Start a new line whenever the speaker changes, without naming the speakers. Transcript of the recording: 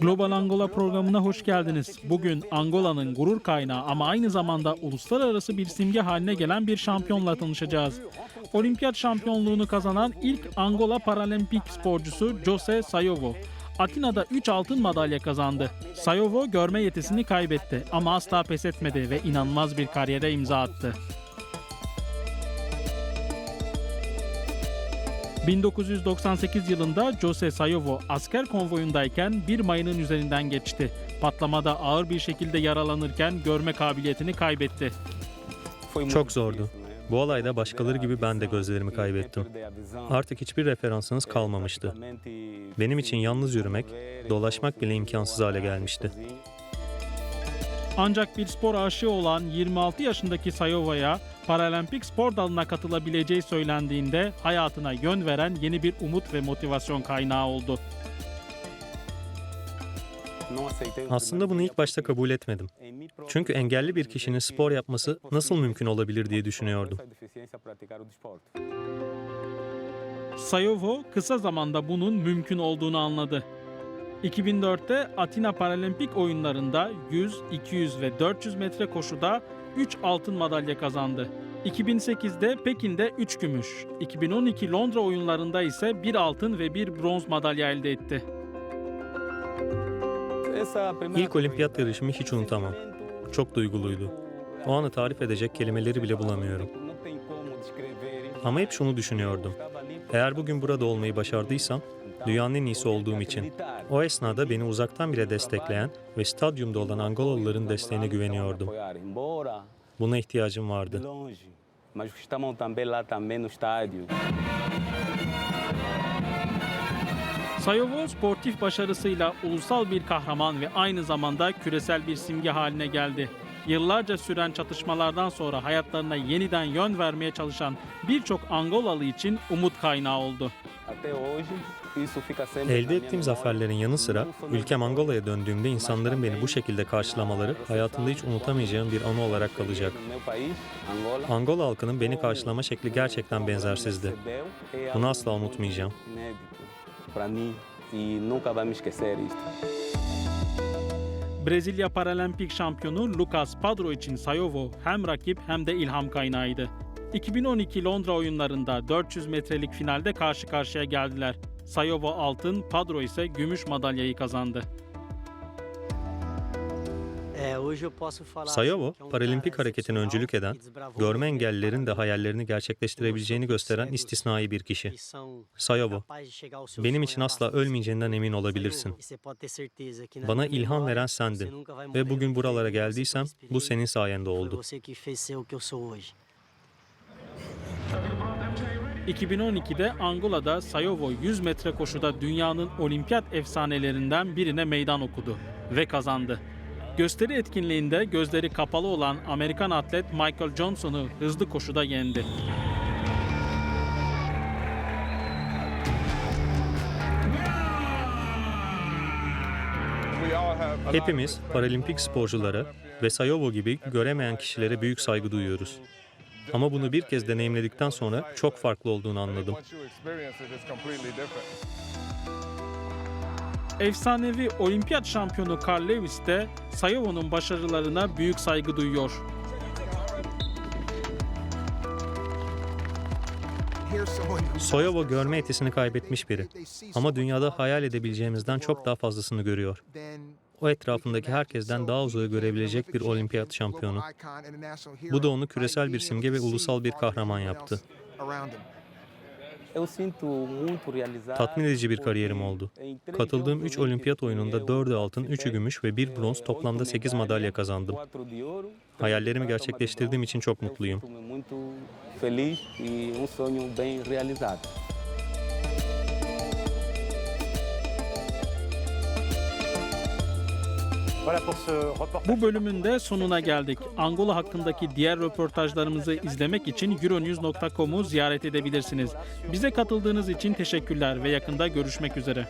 Global Angola programına hoş geldiniz. Bugün Angola'nın gurur kaynağı ama aynı zamanda uluslararası bir simge haline gelen bir şampiyonla tanışacağız. Olimpiyat şampiyonluğunu kazanan ilk Angola Paralimpik sporcusu Jose Sayovo. Atina'da 3 altın madalya kazandı. Sayovo görme yetisini kaybetti ama asla pes etmedi ve inanılmaz bir kariyere imza attı. 1998 yılında Jose Sayovo asker konvoyundayken bir mayının üzerinden geçti. Patlamada ağır bir şekilde yaralanırken görme kabiliyetini kaybetti.
Çok zordu. Bu olayda başkaları gibi ben de gözlerimi kaybettim. Artık hiçbir referansınız kalmamıştı. Benim için yalnız yürümek, dolaşmak bile imkansız hale gelmişti.
Ancak bir spor aşığı olan 26 yaşındaki Sayova'ya Paralimpik spor dalına katılabileceği söylendiğinde hayatına yön veren yeni bir umut ve motivasyon kaynağı oldu.
Aslında bunu ilk başta kabul etmedim. Çünkü engelli bir kişinin spor yapması nasıl mümkün olabilir diye düşünüyordum.
Sayovo kısa zamanda bunun mümkün olduğunu anladı. 2004'te Atina Paralimpik oyunlarında 100, 200 ve 400 metre koşuda 3 altın madalya kazandı. 2008'de Pekin'de 3 gümüş, 2012 Londra oyunlarında ise 1 altın ve 1 bronz madalya elde etti.
İlk olimpiyat yarışımı hiç unutamam. Çok duyguluydu. O anı tarif edecek kelimeleri bile bulamıyorum. Ama hep şunu düşünüyordum. Eğer bugün burada olmayı başardıysam, dünyanın en iyisi olduğum için. O esnada beni uzaktan bile destekleyen ve stadyumda olan Angolalıların desteğine güveniyordum. Buna ihtiyacım vardı.
Mas estavam também lá também no estádio.
Sayovo sportif başarısıyla ulusal bir kahraman ve aynı zamanda küresel bir simge haline geldi. Yıllarca süren çatışmalardan sonra hayatlarına yeniden yön vermeye çalışan birçok Angolalı için umut kaynağı oldu.
Elde ettiğim zaferlerin yanı sıra ülkem Angola'ya döndüğümde insanların beni bu şekilde karşılamaları hayatımda hiç unutamayacağım bir anı olarak kalacak.
Angola,
halkının beni karşılama şekli gerçekten benzersizdi. Bunu asla unutmayacağım.
Brezilya Paralimpik şampiyonu Lucas Padro için Sayovo hem rakip hem de ilham kaynağıydı. 2012 Londra oyunlarında 400 metrelik finalde karşı karşıya geldiler. Sayovo altın, Padro ise gümüş madalyayı kazandı.
Sayovo, Paralimpik hareketine öncülük eden, görme engellilerin de hayallerini gerçekleştirebileceğini gösteren istisnai bir kişi. Sayovo, benim için asla ölmeyeceğinden emin olabilirsin. Bana ilham veren sendin ve bugün buralara geldiysem bu senin sayende oldu.
2012'de Angola'da Sayovo 100 metre koşuda dünyanın olimpiyat efsanelerinden birine meydan okudu ve kazandı. Gösteri etkinliğinde gözleri kapalı olan Amerikan atlet Michael Johnson'u hızlı koşuda yendi.
Hepimiz paralimpik sporculara ve Sayovo gibi göremeyen kişilere büyük saygı duyuyoruz. Ama bunu bir kez deneyimledikten sonra çok farklı olduğunu anladım.
Efsanevi olimpiyat şampiyonu Carl Lewis de Sayovo'nun başarılarına büyük saygı duyuyor.
Soyovo görme yetisini kaybetmiş biri. Ama dünyada hayal edebileceğimizden çok daha fazlasını görüyor. O etrafındaki herkesten daha uzağı görebilecek bir olimpiyat şampiyonu. Bu da onu küresel bir simge ve ulusal bir kahraman yaptı. Tatmin edici bir kariyerim oldu. Katıldığım
Jogos
3 olimpiyat oyununda
eu
4'ü altın,
participei
3'ü gümüş ve 1 bronz toplamda
oito
8 madalya kazandım. Hayallerimi gerçekleştirdiğim için çok mutluyum.
Bu bölümün de sonuna geldik. Angola hakkındaki diğer röportajlarımızı izlemek için euronews.com'u ziyaret edebilirsiniz. Bize katıldığınız için teşekkürler ve yakında görüşmek üzere.